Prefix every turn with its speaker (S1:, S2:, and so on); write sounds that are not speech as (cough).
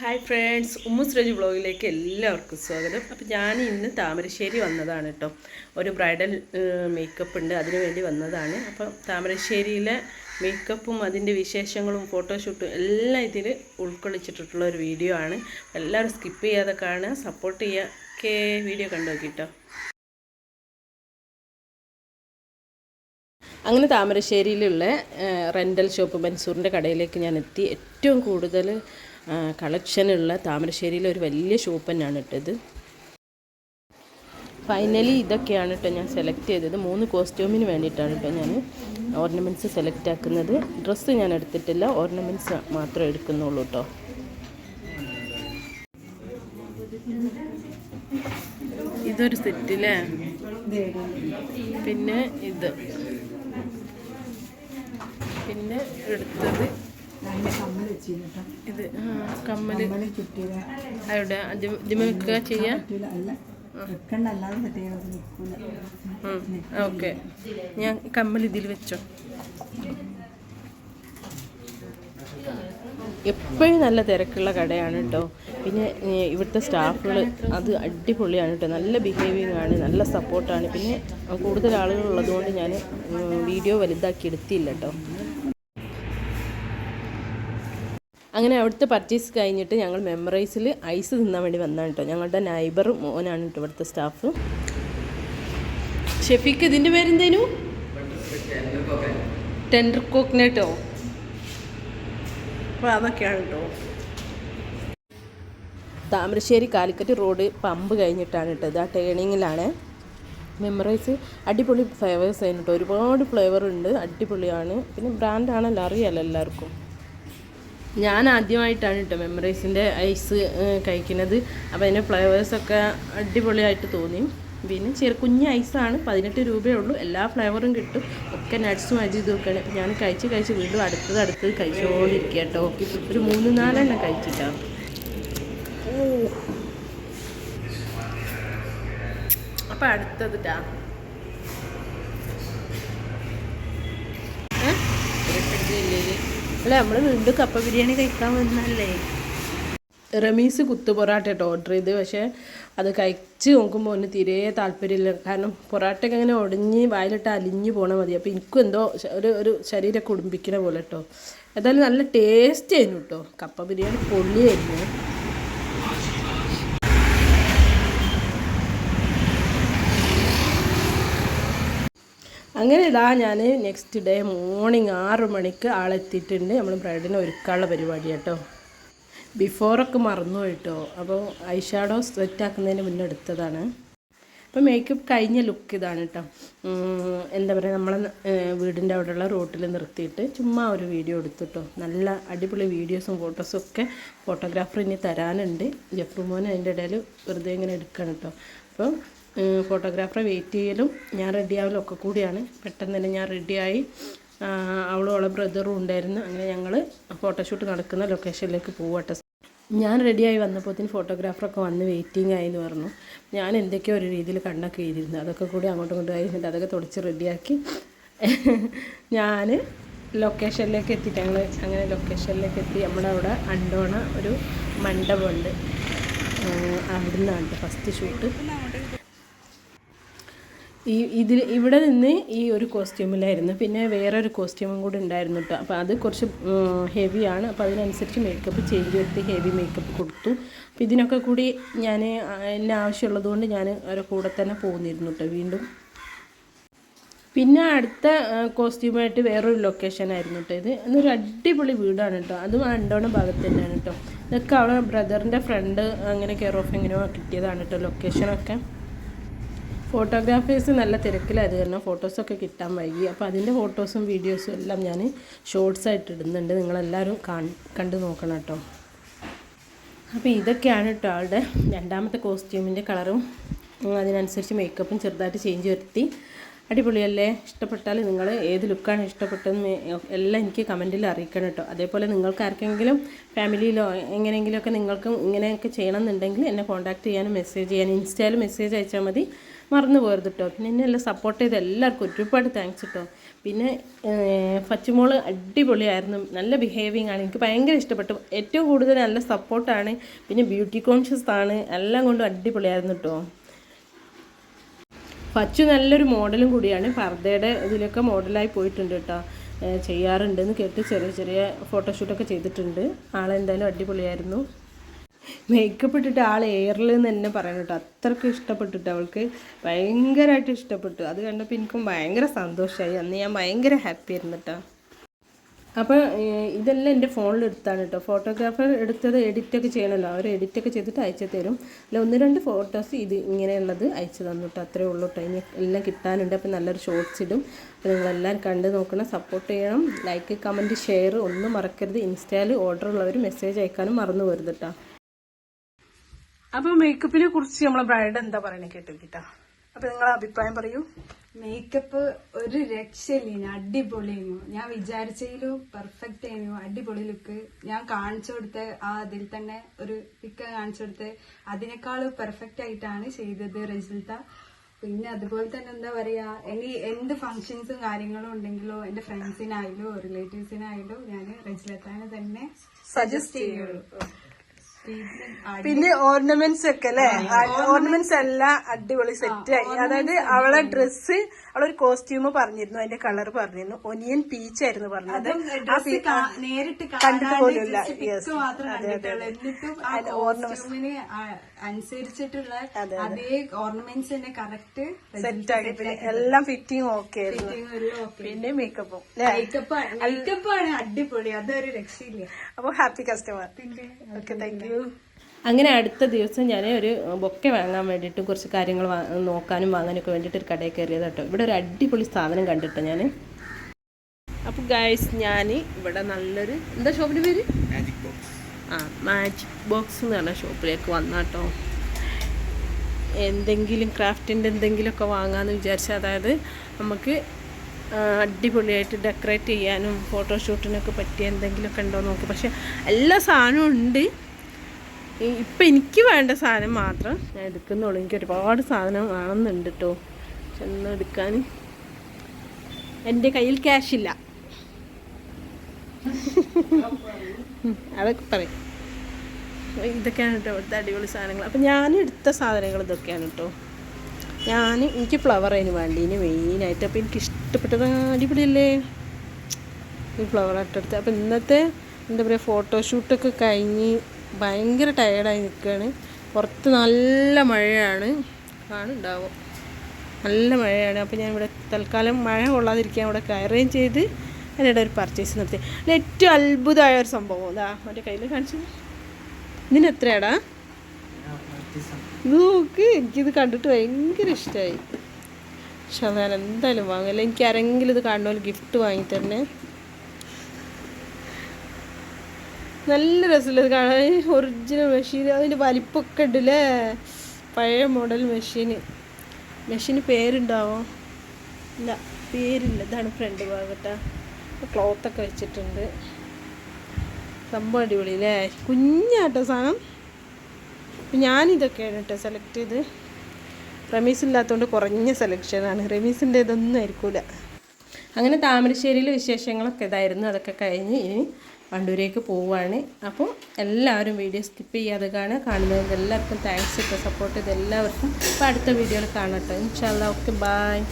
S1: Hi friends ഉമ്മുസ്രജ് ബ്ലോഗിലേക്ക് എല്ലാവർക്കും സ്വാഗതം. അപ്പോൾ ഞാൻ ഇന്ന് താമരശ്ശേരി വന്നതാണ് കേട്ടോ. ഒരു ബ്രൈഡൽ മേക്കപ്പ് ഉണ്ട്. അതിനു വേണ്ടി വന്നതാണ്. അപ്പോൾ താമരശ്ശേരിയിലെ മേക്കപ്പും അതിന്റെ വിശേഷങ്ങളും ഫോട്ടോഷൂട്ടും എല്ലാം ഇതിൽ ഉൾക്കൊള്ളിച്ചിട്ടുള്ള ഒരു വീഡിയോ ആണ്. എല്ലാവരും സ്കിപ്പ് ചെയ്യാതെ കാണുക സപ്പോർട്ട് ചെയ്യുക ഒക്കെ വീഡിയോ കണ്ടു നോക്കിട്ടോ അങ്ങനെ താമരശ്ശേരിയിലുള്ള റെന്റൽ ഷോപ്പ് മൻസൂറിന്റെ കടയിലേക്ക് ഞാൻ എത്തി. ഏറ്റവും കൂടുതൽ കളക്ഷനുള്ള താമരശ്ശേരിയിലെ ഒരു വലിയ ഷോപ്പ് തന്നെയാണ് ഇട്ടത് ഫൈനലി ഇതൊക്കെയാണ് കേട്ടോ ഞാൻ സെലക്ട് ചെയ്തത്. മൂന്ന് കോസ്റ്റ്യൂമിന് വേണ്ടിയിട്ടാണ് കേട്ടോ ഞാൻ ഓർണമെന്റ്സ് സെലക്ട് ആക്കുന്നത്. ഡ്രസ്സ് ഞാൻ എടുത്തിട്ടില്ല. ഓർണമെന്റ്സ് മാത്രമേ എടുക്കുന്നുള്ളൂ കേട്ടോ. ഇതൊരു സെറ്റില്ലേ പിന്നെ ഇത്. പിന്നെ എടുത്തത് ഇത് കമ്മൽ അവിടെ ഇതിമൊക്കെ ചെയ്യാൻ ഓക്കെ. ഞാൻ കമ്മൽ ഇതിൽ വെച്ചോ. എപ്പോഴും നല്ല തിരക്കുള്ള കടയാണ് കേട്ടോ. പിന്നെ ഇവിടുത്തെ സ്റ്റാഫുകൾ അത് അടിപൊളിയാണ് കേട്ടോ. നല്ല ബിഹേവിയർ ആണ് നല്ല സപ്പോർട്ടാണ് പിന്നെ കൂടുതൽ ആളുകൾ ഉള്ളതുകൊണ്ട് ഞാൻ വീഡിയോ വലുതാക്കി എടുത്തില്ല കേട്ടോ. അങ്ങനെ അവിടുത്തെ പർച്ചേസ് കഴിഞ്ഞിട്ട് ഞങ്ങൾ മെമ്മറൈസിൽ ഐസ് തിന്നാൻ വേണ്ടി വന്നാണ് കേട്ടോ ഞങ്ങളുടെ നൈബർ മോനാണ് കേട്ടോ ഇവിടുത്തെ സ്റ്റാഫ് ഷെഫിക്ക് ഇതിന്റെ പേരെന്തേനു? ടെൻഡർ കോക്കനട്ടോ അപ്പോൾ അതൊക്കെയാണ് കേട്ടോ താമരശ്ശേരി കാലിക്കറ്റ് റോഡ് പമ്പ് കഴിഞ്ഞിട്ടാണ് കേട്ടത് ആ ടേണിങ്ങിലാണ് മെമ്മറൈസ് അടിപൊളി ഫ്ലേവേഴ്സ് ആയിരുന്നു കേട്ടോ ഒരുപാട് ഫ്ലേവർ ഉണ്ട്. അടിപൊളിയാണ്. പിന്നെ ബ്രാൻഡാണല്ലോ അറിയാലോ എല്ലാവർക്കും. ഞാൻ ആദ്യമായിട്ടാണ് കേട്ടോ മെമ്മറൈസിന്റെ ഐസ് കഴിക്കുന്നത്. അപ്പോൾ അതിന്റെ ഫ്ലേവേഴ്സൊക്കെ അടിപൊളിയായിട്ട് തോന്നി പിന്നെ ചെറു കുഞ്ഞ് ഐസാണ് പതിനെട്ട് രൂപയേ ഉള്ളൂ. എല്ലാ ഫ്ലേവറും കിട്ടും. ഒക്കെ നട്ട്സും അജി ഇതൊക്കെയാണ്. അപ്പോൾ ഞാൻ കഴിച്ച് കഴിച്ച് വീണ്ടും അടുത്തത് അടുത്തത് കഴിച്ചുകൊണ്ടിരിക്കുക കേട്ടോ ഒരു മൂന്ന് നാലെണ്ണം കഴിച്ചിട്ടാണ് അപ്പം അടുത്തത് ട്ടാ. അല്ല നമ്മൾ വീണ്ടും കപ്പ ബിരിയാണി കഴിക്കാൻ വന്നല്ലേ റമീസ് കുത്തു പൊറാട്ട കേട്ടോ ഓർഡർ ചെയ്ത്. പക്ഷേ അത് കഴിച്ച് നോക്കുമ്പോൾ ഒന്ന് തീരെ താല്പര്യമില്ല. കാരണം പൊറാട്ടയൊക്കെ അങ്ങനെ ഒടിഞ്ഞ് വായിലിട്ട് അലിഞ്ഞ് പോണ മതി. അപ്പോൾ എനിക്കും എന്തോ ഒരു ഒരു ശരീരം കുടുംബിക്കണ പോലെ കേട്ടോ. എന്തായാലും നല്ല ടേസ്റ്റ് ആയിരുന്നു കേട്ടോ. കപ്പ ബിരിയാണി പൊള്ളിയായിരുന്നു അങ്ങനെ ഇതാ ഞാൻ നെക്സ്റ്റ് ഡേ മോർണിംഗ് ആറ് മണിക്ക് ആളെത്തിയിട്ടുണ്ട് നമ്മൾ ബ്രൈഡിനെ ഒരുക്കാനുള്ള പരിപാടി കേട്ടോ ബിഫോറൊക്കെ മറന്നു കേട്ടോ അപ്പോൾ ഐ ഷാഡോ സെറ്റ് ആക്കുന്നതിന് മുന്നേ എടുത്തതാണ്. അപ്പോൾ മേക്കപ്പ് കഴിഞ്ഞ ലുക്ക് ഇതാണ് കേട്ടോ എന്താ പറയുക നമ്മളെ വീടിന്റെ അവിടെയുള്ള റോട്ടിൽ നിർത്തിയിട്ട് ചുമ്മാ ഒരു വീഡിയോ എടുത്തു എടുത്തിട്ടോ നല്ല അടിപൊളി വീഡിയോസും ഫോട്ടോസും ഒക്കെ ഫോട്ടോഗ്രാഫർ ഇനി തരാനുണ്ട്. ജഫ്രുമോൻ അതിന്റെ ഇടയിൽ വെറുതെ ഇങ്ങനെ എടുക്കണം കേട്ടോ അപ്പോൾ ഫോട്ടോഗ്രാഫറെ വെയിറ്റ് ചെയ്യലും ഞാൻ റെഡി ആവലും ഒക്കെ കൂടിയാണ്. പെട്ടെന്ന് തന്നെ ഞാൻ റെഡിയായി അവളും അവളെ ബ്രദറും ഉണ്ടായിരുന്നു. അങ്ങനെ ഞങ്ങൾ ഫോട്ടോഷൂട്ട് നടക്കുന്ന ലൊക്കേഷനിലേക്ക് പോവട്ടെ. ഞാൻ റെഡിയായി വന്നപ്പോഴത്തേന് ഫോട്ടോഗ്രാഫറൊക്കെ വന്ന് വെയിറ്റിംഗ് ആയി എന്ന് പറഞ്ഞു. ഞാൻ എന്തൊക്കെയോ ഒരു രീതിയിൽ കണ്ണൊക്കെ എഴുതിയിരുന്നു. അതൊക്കെ കൂടി അങ്ങോട്ടും ഇങ്ങോട്ടും ആയിരുന്നിട്ട് അതൊക്കെ തുടച്ച് റെഡിയാക്കി ഞാൻ ലൊക്കേഷനിലേക്ക് എത്തിയിട്ട് ഞങ്ങൾ അങ്ങനെ ലൊക്കേഷനിലേക്ക് എത്തി. നമ്മുടെ അവിടെ അണ്ടോണ ഒരു മണ്ഡപമുണ്ട്. അവിടുന്നാണ് ഫസ്റ്റ് ഷൂട്ട് ഈ ഇതിൽ ഇവിടെ നിന്ന് ഈ ഒരു കോസ്റ്റ്യൂമിലായിരുന്നു. പിന്നെ വേറൊരു കോസ്റ്റ്യൂമും കൂടി ഉണ്ടായിരുന്നു കേട്ടോ. അപ്പോൾ അത് കുറച്ച് ഹെവിയാണ് അപ്പോൾ അതിനനുസരിച്ച് മേക്കപ്പ് ചേഞ്ച് വരുത്തി ഹെവി മേക്കപ്പ് കൊടുത്തു. അപ്പോൾ ഇതിനൊക്കെ കൂടി ഞാൻ എന്നെ ആവശ്യമുള്ളത് കൊണ്ട് ഞാൻ അവരെ കൂടെ തന്നെ പോകുന്നിരുന്നു കേട്ടോ വീണ്ടും. പിന്നെ അടുത്ത കോസ്റ്റ്യൂമായിട്ട് വേറൊരു ലൊക്കേഷനായിരുന്നു കേട്ടോ ഇത്. എന്നൊരു അടിപൊളി വീടാണ് കേട്ടോ. അതും അണ്ടോണ ഭാഗത്ത് തന്നെയാണ് കേട്ടോ. ഇതൊക്കെ അവളെ ബ്രദറിന്റെ ഫ്രണ്ട് അങ്ങനെ കെയർ ഓഫ് എങ്ങനെയോ കിട്ടിയതാണ് കേട്ടോ ലൊക്കേഷനൊക്കെ ഫോട്ടോഗ്രാഫേഴ്സ് നല്ല തിരക്കിലായത് കാരണം ഫോട്ടോസൊക്കെ കിട്ടാൻ വൈകി. അപ്പോൾ അതിന്റെ ഫോട്ടോസും വീഡിയോസും എല്ലാം ഞാൻ ഷോർട്സ് ആയിട്ട് ഇടുന്നുണ്ട്. നിങ്ങളെല്ലാവരും കാണ് കണ്ടു നോക്കണം കേട്ടോ. അപ്പോൾ ഇതൊക്കെയാണ് കേട്ടോ ആളുടെ രണ്ടാമത്തെ കോസ്റ്റ്യൂമിന്റെ കളറും അതിനനുസരിച്ച് മേക്കപ്പും ചെറുതായിട്ട് ചേഞ്ച് വരുത്തി. അടിപൊളിയല്ലേ? ഇഷ്ടപ്പെട്ടാൽ നിങ്ങൾ ഏത് ലുക്കാണ് ഇഷ്ടപ്പെട്ടതെന്ന് എല്ലാം എനിക്ക് കമന്റിൽ അറിയിക്കണം കേട്ടോ അതേപോലെ നിങ്ങൾക്ക് ആർക്കെങ്കിലും ഫാമിലിയിലോ എങ്ങനെയെങ്കിലുമൊക്കെ നിങ്ങൾക്കും ഇങ്ങനെയൊക്കെ ചെയ്യണമെന്നുണ്ടെങ്കിൽ എന്നെ കോൺടാക്റ്റ് ചെയ്യാനും മെസ്സേജ് ചെയ്യാനും ഇൻസ്റ്റയിൽ മെസ്സേജ് അയച്ചാൽ മതി. മറന്നു പോകരുത് കേട്ടോ പിന്നെ എന്നെ എല്ലാം സപ്പോർട്ട് ചെയ്ത് എല്ലാവർക്കും ഒരുപാട് താങ്ക്സ് കേട്ടോ പിന്നെ ഫച്ചുമോൾ അടിപൊളിയായിരുന്നു. നല്ല ബിഹേവിങ് ആണ്. എനിക്ക് ഭയങ്കര ഇഷ്ടപ്പെട്ടു. ഏറ്റവും കൂടുതൽ നല്ല സപ്പോർട്ടാണ് പിന്നെ ബ്യൂട്ടി കോൺഷ്യസ് ആണ്. എല്ലാം കൊണ്ടും അടിപൊളിയായിരുന്നു കേട്ടോ ഫച്ചു നല്ലൊരു മോഡലും കൂടിയാണ്. പർദ്ദയുടെ ഇതിലൊക്കെ മോഡലായി പോയിട്ടുണ്ട് കേട്ടോ ചെയ്യാറുണ്ടെന്ന് കേട്ട് ചെറിയ ചെറിയ ഫോട്ടോഷൂട്ടൊക്കെ ചെയ്തിട്ടുണ്ട്. ആളെന്തായാലും അടിപൊളിയായിരുന്നു. മേക്കപ്പ് ഇട്ടിട്ട് ആൾ എയറിൽ എന്ന് തന്നെ പറയണം കേട്ടോ അത്രയ്ക്ക് ഇഷ്ടപ്പെട്ടിട്ട് അവൾക്ക് ഭയങ്കരമായിട്ട് ഇഷ്ടപ്പെട്ടു. അത് കണ്ടപ്പോൾ എനിക്കും ഭയങ്കര സന്തോഷമായി അന്ന് ഞാൻ ഭയങ്കര ഹാപ്പി ആയിരുന്നു കേട്ടോ അപ്പോൾ ഇതെല്ലാം എന്റെ ഫോണിൽ എടുത്താണ് കേട്ടോ ഫോട്ടോഗ്രാഫർ എടുത്തത് എഡിറ്റൊക്കെ ചെയ്യണമല്ലോ അവർ എഡിറ്റൊക്കെ ചെയ്തിട്ട് അയച്ചു തരും. അല്ല ഒന്ന് രണ്ട് ഫോട്ടോസ് ഇത് ഇങ്ങനെയുള്ളത് അയച്ചു തന്നു കേട്ടോ അത്രേ ഉള്ളൂ കേട്ടോ ഇനി എല്ലാം കിട്ടാനുണ്ട്. അപ്പോൾ നല്ലൊരു ഷോർട്സ് ഇടും. അപ്പോൾ നിങ്ങളെല്ലാവരും കണ്ട് നോക്കണം. സപ്പോർട്ട് ചെയ്യണം. ലൈക്ക് കമന്റ് ഷെയർ ഒന്നും മറക്കരുത്. ഇൻസ്റ്റയിൽ ഓർഡർ ഉള്ളവർ മെസ്സേജ് അയക്കാനും മറന്നു വരുത് കേട്ടോ അപ്പോൾ മേക്കപ്പിനെ കുറിച്ച് നമ്മളെ ബ്രൈഡ് എന്താ പറയണേ കേട്ടോ അപ്പൊ നിങ്ങളെ അഭിപ്രായം പറയൂ.
S2: മേക്കപ്പ് ഒരു രക്ഷയില്ല അടിപൊളിയായിരുന്നു ഞാൻ വിചാരിച്ചതിലും പെർഫെക്റ്റ് ആയിരുന്നു അടിപൊളി ലുക്ക് ഞാൻ കാണിച്ചു കൊടുത്ത് ആ അതിൽ തന്നെ ഒരു പിക്ക് കാണിച്ചു കൊടുത്ത് അതിനേക്കാൾ പെർഫെക്റ്റ് ആയിട്ടാണ് ചെയ്തത് റിസൾട്ട് പിന്നെ അതുപോലെ തന്നെ എന്താ പറയാ ഇനി എന്ത് ഫങ്ഷൻസും കാര്യങ്ങളും ഉണ്ടെങ്കിലോ എന്റെ ഫ്രണ്ട്സിനായാലോ റിലേറ്റീവ്സിനായാലോ ഞാൻ റെജിലത്താനെ തന്നെ സജസ്റ്റ് ചെയ്യുള്ളൂ. പിന്നെ
S1: ഓർണമെന്റ്സ് ഒക്കെ അല്ലെ? ഓർണമെന്റ്സ് എല്ലാം അടിപൊളി സെറ്റ് ആയി. അതായത് അവളെ ഡ്രസ്സ് അവളൊരു കോസ്റ്റ്യൂം പറഞ്ഞിരുന്നു അതിന്റെ കളർ പറഞ്ഞിരുന്നു. ഒനിയൻ പീച്ച് ആയിരുന്നു പറഞ്ഞത്.
S2: നേരിട്ട്
S1: കണ്ടിട്ട് പോലുമില്ല.
S2: അനുസരിച്ചിട്ടുള്ള അതേ ഓർണമെന്റ്സ് തന്നെ കറക്റ്റ്
S1: സെറ്റ് ആക്കി പിന്നെ എല്ലാം ഫിറ്റിംഗ് ഓക്കെ ആയിരുന്നു. പിന്നെ മേക്കപ്പും
S2: മേക്കപ്പ് മേക്കപ്പ് ആണ് അടിപൊളി. അതൊരു രക്ഷയില്ല.
S1: അപ്പൊ happy customer okay thank you അങ്ങനെ അടുത്ത ദിവസം ഞാൻ ഒരു ബൊക്കെ വാങ്ങാൻ വേണ്ടിയിട്ട് കുറച്ച് കാര്യങ്ങൾ നോക്കാനും വാങ്ങാനൊക്കെ വേണ്ടിയിട്ട് ഒരു കടയിൽ കയറിയത് കേട്ടോ. ഇവിടെ ഒരു അടിപൊളി സാധനം കണ്ടിട്ടോ ഞാൻ അപ്പോൾ ഗായ്സ് ഞാൻ ഇവിടെ നല്ലൊരു എന്താ ഷോപ്പിന്റെ പേര്? ആ മാജിക് ബോക്സ് എന്ന് പറഞ്ഞ ഷോപ്പിലേക്ക് വന്നാട്ടോ എന്തെങ്കിലും ക്രാഫ്റ്റിന്റെ എന്തെങ്കിലുമൊക്കെ വാങ്ങാമെന്ന് വിചാരിച്ചാൽ അതായത് നമുക്ക് അടിപൊളിയായിട്ട് ഡെക്കറേറ്റ് ചെയ്യാനും ഫോട്ടോഷൂട്ടിനൊക്കെ പറ്റിയ എന്തെങ്കിലുമൊക്കെ ഉണ്ടോ നോക്കി. പക്ഷെ എല്ലാ സാധനവും ഉണ്ട്. ഇപ്പം എനിക്ക് വേണ്ട സാധനം മാത്രം ഞാൻ എടുക്കുന്നുള്ളൂ. എനിക്ക് ഒരുപാട് സാധനം വേണമെന്നുണ്ട് കേട്ടോ ചെന്ന് എടുക്കാൻ എന്റെ കയ്യിൽ ക്യാഷ് ഇല്ല. (laughs) അതൊക്കെ പറയും. ഇതൊക്കെയാണ് കേട്ടോ ഇവിടുത്തെ അടിപൊളി സാധനങ്ങൾ. അപ്പം ഞാൻ എടുത്ത സാധനങ്ങൾ ഇതൊക്കെയാണ് കേട്ടോ ഞാൻ എനിക്ക് ഫ്ലവർ അതിന് വേണ്ടി ഇനി മെയിനായിട്ട് അപ്പോൾ എനിക്ക് ഇഷ്ടപ്പെട്ടത് അടിപൊളിയല്ലേ? ഈ ഫ്ലവർ ഇട്ടെടുത്ത് അപ്പം ഇന്നത്തെ എന്താ പറയുക ഫോട്ടോഷൂട്ടൊക്കെ കഴിഞ്ഞ് ഭയങ്കര ടയേർഡായി നിൽക്കുകയാണ് പുറത്ത് നല്ല മഴയാണ്. കാണുണ്ടാവും നല്ല മഴയാണ്. അപ്പോൾ ഞാൻ ഇവിടെ തൽക്കാലം മഴ കൊള്ളാതിരിക്കാൻ ഇവിടെ കയറുകയും ചെയ്ത് അതിനിടെ ഒരു പർച്ചേസ് നടത്തി അല്ല ഏറ്റവും അത്ഭുതമായ ഒരു സംഭവം. അതാ അവന്റെ കയ്യിൽ കാണിച്ചു. ഇതിന് എത്രയാടാ? നോക്ക് എനിക്കിത് കണ്ടിട്ട് ഭയങ്കര ഇഷ്ടമായി പക്ഷെ ഞാൻ എന്തായാലും വാങ്ങില്ല എനിക്ക് ആരെങ്കിലും ഇത് കാണുന്ന ഗിഫ്റ്റ് വാങ്ങി തരണേ. നല്ല രസമുള്ളത് കാണാൻ. ഒറിജിനൽ മെഷീൻ അതിന്റെ വലിപ്പമൊക്കെ ഉണ്ടല്ലേ? പഴയ മോഡൽ മെഷീന് മെഷീന് പേരുണ്ടാവോ? ഇല്ല പേരില്ല. ഇതാണ് ഫ്രണ്ട് ഭാഗത്താ ക്ലോത്തൊക്കെ വെച്ചിട്ടുണ്ട്. സംഭവം അടിപൊളി അല്ലേ? കുഞ്ഞാട്ടോ സാധനം. ഞാനിതൊക്കെയാണ് കേട്ടോ സെലക്ട് ചെയ്ത്. റമീസ് ഇല്ലാത്തതുകൊണ്ട് കുറഞ്ഞ സെലക്ഷനാണ് റമീസിന്റെ ഇതൊന്നും ആയിരിക്കില്ല അങ്ങനെ താമരശ്ശേരിയിലെ വിശേഷങ്ങളൊക്കെ ഇതായിരുന്നു. അതൊക്കെ കഴിഞ്ഞ് ഇനി വണ്ടൂരേക്ക് പോവുകയാണ് അപ്പോൾ എല്ലാവരും വീഡിയോ സ്കിപ്പ് ചെയ്യാതെ കാണുക. കാണുന്നവർക്ക് എല്ലാവർക്കും താങ്ക്സ് ഇപ്പോൾ സപ്പോർട്ട് ചെയ്ത് എല്ലാവർക്കും അപ്പോൾ അടുത്ത വീഡിയോയിൽ കാണട്ടെ ഇൻഷാല്ല ഓക്കെ ബായ്